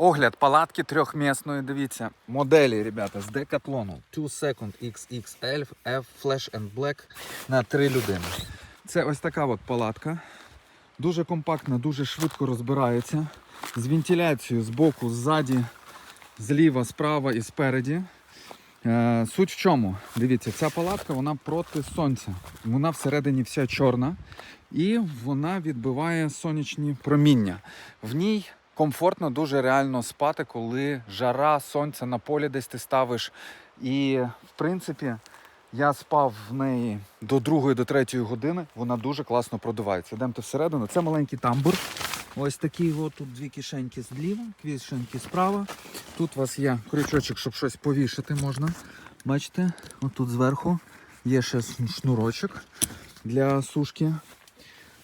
Огляд палатки трьохмісної, дивіться. Моделі, ребята, з Decathlon. 2 Second XXL F Flash and Black на 3 людини. Це ось така от палатка. Дуже компактна, дуже швидко розбирається. З вентиляцією з боку, ззаді, зліва, справа і спереді. Е, суть в чому? Дивіться, ця палатка вона проти сонця. Вона всередині вся чорна і вона відбиває сонячні проміння. В ній комфортно, дуже реально спати, коли жара, сонце на полі десь ти ставиш. І в принципі, я спав в неї до другої, до третьої години. Вона дуже класно продувається. Йдемте всередину. Це маленький тамбур. Ось такий от тут дві кишеньки зліва, кишеньки справа. Тут у вас є крючочок, щоб щось повішати можна. Бачите, отут зверху є ще шнурочок для сушки.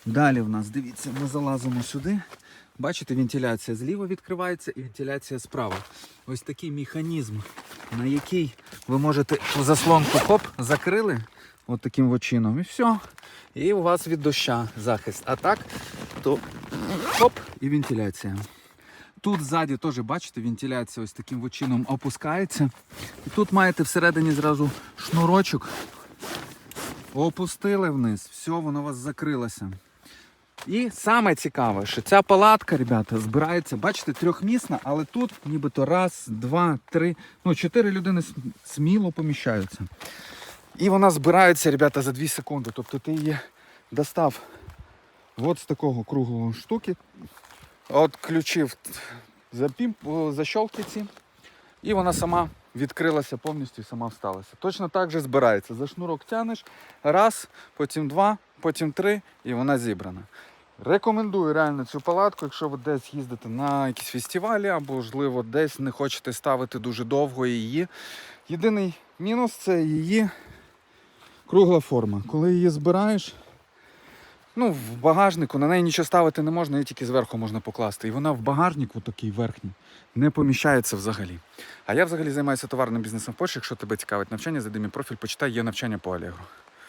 Далі в нас, дивіться, ми залазимо сюди. Бачите, вентиляція зліва відкривається і вентиляція справа. Ось такий механізм, на який ви можете заслонку хоп, закрили от таким от чином, і все. І у вас від доща захист. А так, то хоп, і вентиляція. Тут ззаді теж, бачите, вентиляція ось таким от чином опускається. І тут маєте всередині зразу шнурочок. Опустили вниз, все, воно у вас закрилося. І саме цікаве, що ця палатка, ребята, збирається, бачите, трьохмісна, але тут нібито раз, два, три, ну, чотири людини сміло поміщаються. І вона збирається, ребята, за 2 секунди. Тобто ти її достав от з такого круглого штуки, от ключів запім, защолки ці, і вона сама відкрилася повністю і сама всталася. Точно так же збирається. За шнурок тянеш, раз, потім два, потім три, і вона зібрана. Рекомендую реально цю палатку, якщо ви десь їздите на якісь фестивалі або, можливо, десь не хочете ставити дуже довго її. Єдиний мінус це її кругла форма. Коли її збираєш, ну, в багажнику на неї нічого ставити не можна, її тільки зверху можна покласти. І вона в багажнику такий верхній не поміщається взагалі. А я взагалі займаюся товарним бізнесом в Польщі. Якщо тебе цікавить навчання, зайди мій профіль, почитай, є навчання по Allegro.